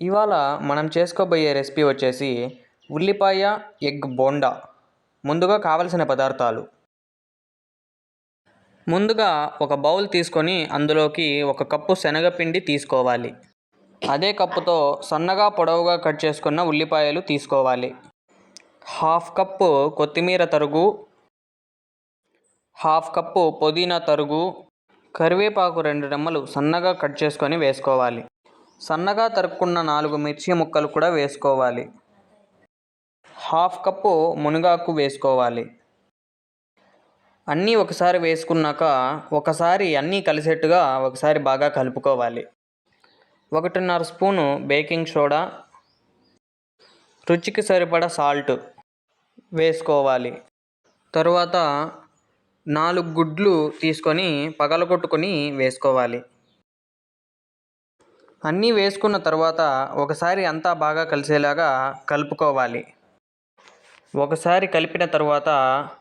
ఇవాళ మనం చేసుకోబోయే రెసిపీ వచ్చేసి ఉల్లిపాయ ఎగ్ బోండా. ముందుగా కావలసిన పదార్థాలు. ముందుగా ఒక బౌల్ తీసుకొని అందులోకి ఒక కప్పు శనగపిండి తీసుకోవాలి. అదే కప్పుతో సన్నగా పొడవుగా కట్ చేసుకున్న ఉల్లిపాయలు తీసుకోవాలి. హాఫ్ కప్పు కొత్తిమీర తరుగు హాఫ్ కప్పు పుదీనా తరుగు కరివేపాకు రెండు రెమ్మలు సన్నగా కట్ చేసుకొని వేసుకోవాలి. సన్నగా తరుక్కున్న నాలుగు మిర్చి ముక్కలు కూడా వేసుకోవాలి. హాఫ్ కప్పు మునగాకు వేసుకోవాలి. అన్నీ ఒకసారి వేసుకున్నాక ఒకసారి అన్నీ కలిసేట్టుగా ఒకసారి బాగా కలుపుకోవాలి. ఒకటిన్నర స్పూను బేకింగ్ సోడా రుచికి సరిపడా సాల్ట్ వేసుకోవాలి. తరువాత నాలుగు గుడ్లు తీసుకొని పగలగొట్టుకొని వేసుకోవాలి. అన్నీ వేసుకున్న తర్వాత ఒకసారి అంతా బాగా కలిసేలాగా కలుపుకోవాలి. ఒకసారి కలిపిన తర్వాత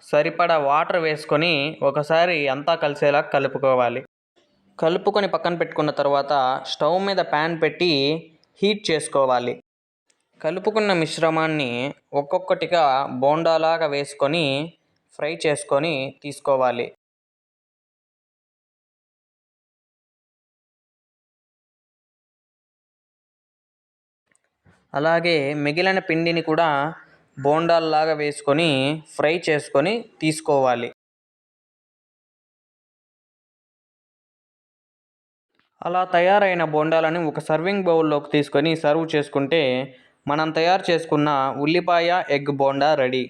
సరిపడా వాటర్ వేసుకొని ఒకసారి అంతా కలిసేలా కలుపుకోవాలి. కలుపుకొని పక్కన పెట్టుకున్న తర్వాత స్టవ్ మీద ప్యాన్ పెట్టి హీట్ చేసుకోవాలి. కలుపుకున్న మిశ్రమాన్ని ఒక్కొక్కటిగా బోండాలాగా వేసుకొని ఫ్రై చేసుకొని తీసుకోవాలి. అలాగే మిగిలిన పిండిని కూడా బోండాల్లాగా వేసుకొని ఫ్రై చేసుకొని తీసుకోవాలి. అలా తయారైన బోండాలని ఒక సర్వింగ్ బౌల్లోకి తీసుకొని సర్వ్ చేసుకుంటే మనం తయారు చేసుకున్న ఉల్లిపాయ ఎగ్ బోండా రెడీ.